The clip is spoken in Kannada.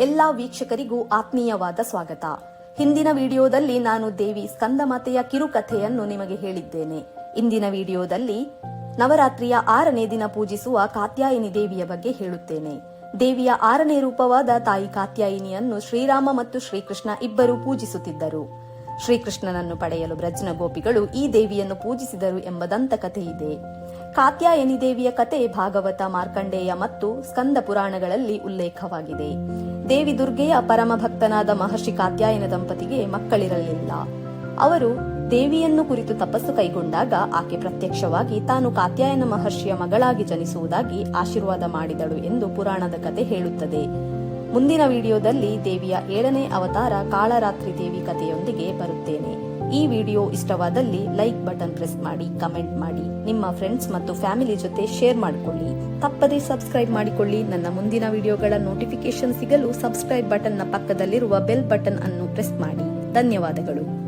ಎಲ್ಲ ವೀಕ್ಷಕರಿಗೂ ಆತ್ಮೀಯವಾದ ಸ್ವಾಗತ. ಹಿಂದಿನ ವಿಡಿಯೋದಲ್ಲಿ ನಾನು ದೇವಿ ಸ್ಕಂದಮಾತೆಯ ಕಿರುಕಥೆಯನ್ನು ನಿಮಗೆ ಹೇಳಿದ್ದೇನೆ. ಇಂದಿನ ವಿಡಿಯೋದಲ್ಲಿ ನವರಾತ್ರಿಯ ಆರನೇ ದಿನ ಪೂಜಿಸುವ ಕಾತ್ಯಾಯಿನಿ ದೇವಿಯ ಬಗ್ಗೆ ಹೇಳುತ್ತೇನೆ. ದೇವಿಯ ಆರನೇ ರೂಪವಾದ ತಾಯಿ ಕಾತ್ಯಾಯಿನಿಯನ್ನು ಶ್ರೀರಾಮ ಮತ್ತು ಶ್ರೀಕೃಷ್ಣ ಇಬ್ಬರು ಪೂಜಿಸುತ್ತಿದ್ದರು. ಶ್ರೀಕೃಷ್ಣನನ್ನು ಪಡೆಯಲು ಬ್ರಜ್ನ ಗೋಪಿಗಳು ಈ ದೇವಿಯನ್ನು ಪೂಜಿಸಿದರು ಎಂಬ ದಂತಕಥೆ ಇದೆ ಕಾತ್ಯಾಯನಿ ದೇವಿಯ ಕತೆ ಭಾಗವತ ಮಾರ್ಕಂಡೇಯ ಮತ್ತು ಸ್ಕಂದ ಪುರಾಣಗಳಲ್ಲಿ ಉಲ್ಲೇಖವಾಗಿದೆ. ದೇವಿ ದುರ್ಗೆಯ ಪರಮ ಭಕ್ತನಾದ ಮಹರ್ಷಿ ಕಾತ್ಯಾಯನ ದಂಪತಿಗೆ ಮಕ್ಕಳಿರಲಿಲ್ಲ. ಅವರು ದೇವಿಯನ್ನು ಕುರಿತು ತಪಸ್ಸು ಕೈಗೊಂಡಾಗ ಆಕೆ ಪ್ರತ್ಯಕ್ಷವಾಗಿ ತಾನು ಕಾತ್ಯಾಯನ ಮಹರ್ಷಿಯ ಮಗಳಾಗಿ ಜನಿಸುವುದಾಗಿ ಆಶೀರ್ವಾದ ಮಾಡಿದಳು ಎಂದು ಪುರಾಣದ ಕತೆ ಹೇಳುತ್ತದೆ. ಮುಂದಿನ ವಿಡಿಯೋದಲ್ಲಿ ದೇವಿಯ ಏಳನೇ ಅವತಾರ ಕಾಳರಾತ್ರಿ ದೇವಿ ಕಥೆಯೊಂದಿಗೆ ಬರುತ್ತೇನೆ. ಈ ವಿಡಿಯೋ ಇಷ್ಟವಾದಲ್ಲಿ ಲೈಕ್ ಬಟನ್ ಪ್ರೆಸ್ ಮಾಡಿ, ಕಮೆಂಟ್ ಮಾಡಿ. ನಿಮ್ಮ ಫ್ರೆಂಡ್ಸ್ ಮತ್ತು ಫ್ಯಾಮಿಲಿ ಜೊತೆ ಶೇರ್ ಮಾಡಿಕೊಳ್ಳಿ. ತಪ್ಪದೇ ಸಬ್ಸ್ಕ್ರೈಬ್ ಮಾಡಿಕೊಳ್ಳಿ. ನನ್ನ ಮುಂದಿನ ವಿಡಿಯೋಗಳ ನೋಟಿಫಿಕೇಶನ್ ಸಿಗಲು ಸಬ್ಸ್ಕ್ರೈಬ್ ಬಟನ್ನ ಪಕ್ಕದಲ್ಲಿರುವ ಬೆಲ್ ಬಟನ್ ಅನ್ನು ಪ್ರೆಸ್ ಮಾಡಿ. ಧನ್ಯವಾದಗಳು.